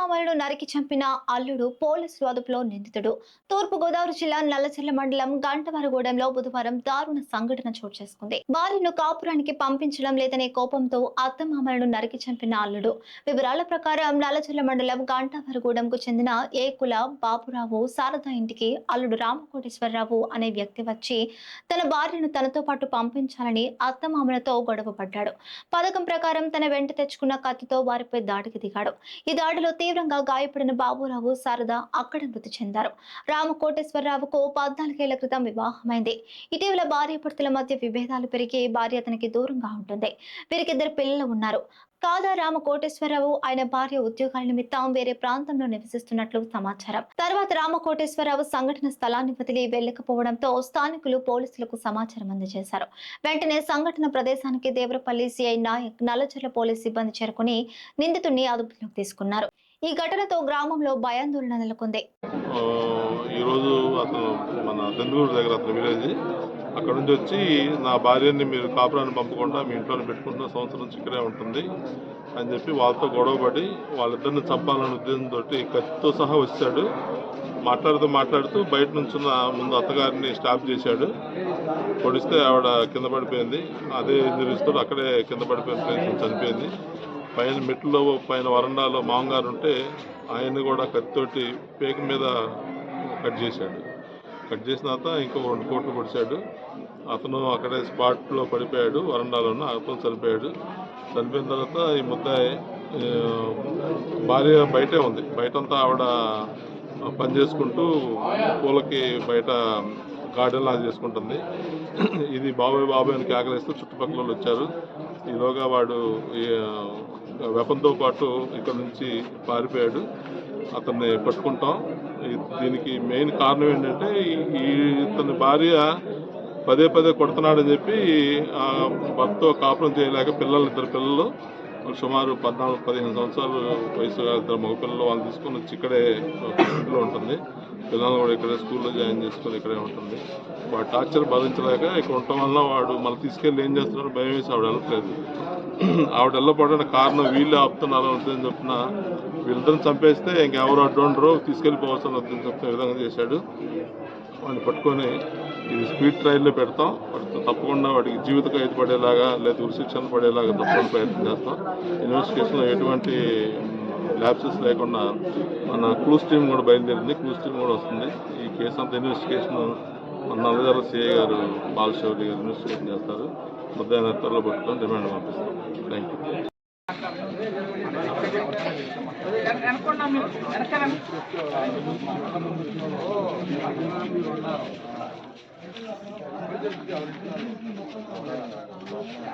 అత్తమామలను నరికి చంపిన అల్లుడు పోలీసులు అదుపులో నిందితుడు. తూర్పు గోదావరి జిల్లా నల్లచెల్ల మండలం గంటవరగూడెంలో బుధవారం దారుణ సంఘటన చోటు చేసుకుంది. భార్యను కాపురానికి పంపించడం లేదనే కోపంతో అత్తమామలను నరికి చంపిన అల్లుడు. వివరాల ప్రకారం నల్లచెల్ల మండలం గంటవరగూడెంకు చెందిన ఏకుల బాపురావు శారద ఇంటికి అల్లుడు రామకోటేశ్వరరావు అనే వ్యక్తి వచ్చి తన భార్యను తనతో పాటు పంపించాలని అత్తమామలతో గొడవ పడ్డాడు పథకం ప్రకారం తన వెంట తెచ్చుకున్న కత్తితో వారిపై దాడికి దిగాడు. ఈ దాడిలో తీవ్రంగా గాయపడిన బాబురావు శారద అక్కడ మృతి చెందారు. రామకోటేశ్వరరావుకు పద్నాలుగేళ్ళ క్రితం వివాహమైంది. ఇటీవల భార్య భర్తల మధ్య విభేదాలు పెరిగి భార్య అతనికి దూరంగా ఉంటుంది. వీరికిద్దరు పిల్లలు ఉన్నారు. కాదా రామ కోటేశ్వరరావు ఆయన భార్య ఉద్యోగాల నిమిత్తం వేరే ప్రాంతంలో నివసిస్తున్నట్లు సమాచారం. తర్వాత రామ కోటేశ్వరరావు సంఘటన స్థలాన్ని వదిలి వెళ్ళకపోవడంతో స్థానికులు పోలీసులకు సమాచారం అందజేశారు. వెంటనే సంఘటన ప్రదేశానికి దేవరపల్లి సిఐ నాయక్ నల్లచర్ల పోలీస్ సిబ్బంది చేరుకుని నిందితుడిని అదుపులోకి తీసుకున్నారు. ఈ ఘటనతో గ్రామంలో భయాందోళన నెలకొంది. ఈరోజు అతను మన దెందులూరు దగ్గర అతను విలేజ్. అక్కడ నుంచి వచ్చి నా భార్యని మీరు కాపురాన్ని పంపకుండా మీ ఇంట్లోనే పెట్టుకుంటున్న సంవత్సరం నుంచి ఇక్కడే ఉంటుంది అని చెప్పి వాళ్ళతో గొడవపడి వాళ్ళిద్దరిని చంపాలనే ఉద్దేశంతో కత్తితో సహా వచ్చాడు. మాట్లాడుతూ మాట్లాడుతూ బయట నుంచున్న ముందు అత్తగారిని స్టాప్ చేశాడు. పొడిస్తే ఆవిడ కింద పడిపోయింది. అదే ఇంజరీస్తో అక్కడే కింద పడిపోయిన చనిపోయింది. పైన మెట్లో పైన వరండాలో మామగారు ఉంటే ఆయన్ని కూడా కత్తితోటి పేక మీద కట్ చేశాడు. కట్ చేసిన తర్వాత ఇంకో రెండు కోట్లు పొడిచాడు. అతను అక్కడే స్పాట్లో పడిపోయాడు వరండాలోనూ అతను చనిపోయాడు. చనిపోయిన తర్వాత ఈ ముద్దాయి భార్య బయటే ఉంది. బయటంతా ఆవిడ పని చేసుకుంటూ పూలకి బయట గార్డెన్ లాగా చేసుకుంటుంది. ఇది బాబాయ్ బాబాయ్ అని కేకలేస్తూ చుట్టుపక్కల వచ్చారు. ఈలోగా వాడు ఈ, వెపన్తో పాటు ఇక్కడ నుంచి పారిపోయాడు. అతన్ని పట్టుకుంటాం. దీనికి మెయిన్ కారణం ఏంటంటే ఈ- ఇతని భార్య పదే పదే కొడుతున్నాడని చెప్పి ఆ భర్తతో కాపురం చేయలేక పిల్లలు ఇద్దరు పిల్లలు సుమారు పద్నాలుగు పదిహేను సంవత్సరాలు వయసు ఇద్దరు మగ పిల్లలు వాళ్ళని తీసుకొని వచ్చి ఇక్కడే ఇంట్లో ఉంటుంది. పిల్లలు కూడా ఇక్కడే స్కూల్లో జాయిన్ చేసుకొని ఇక్కడే ఉంటుంది. వాడు టార్చర్ భరించలేక ఇక్కడ ఉండటం వల్ల వాడు మళ్ళీ తీసుకెళ్ళి ఏం చేస్తున్నాడు భయం వేసి ఆవిడ వెళ్ళట్లేదు. ఆవిడ వెళ్ళకపోవడానికి కారణం వీళ్ళు ఆపుతున్నారు అని చెప్పిన వీళ్ళిద్దరిని చంపేస్తే ఇంకెవరు అడ్డుండరు తీసుకెళ్ళిపోవాల్సిన వద్దని చెప్పిన విధంగా చేశాడు. వాడిని పట్టుకొని ఇది స్పీడ్ ట్రైల్లో పెడతాం. వాడితో తప్పకుండా వాడికి జీవిత ఖైదు పడేలాగా లేదా ఉరిశిక్షణ పడేలాగా తప్పకుండా ప్రయత్నం చేస్తాం. ఇన్వెస్టిగేషన్లో ఎటువంటి ల్యాబ్సెస్ లేకుండా మన క్లూస్ టీం కూడా బయలుదేరింది. క్లూస్ టీం కూడా వస్తుంది. ఈ కేసు అంతా ఇన్వెస్టిగేషన్ మన నల్లజర్ల సిఐ గారు బాలశౌరి గారు ఇన్వెస్టిగేషన్ చేస్తారు. మధ్యాహ్నం త్వరలో పట్టుకొని డిమాండ్ పంపిస్తాం. Thank you వెనకుండా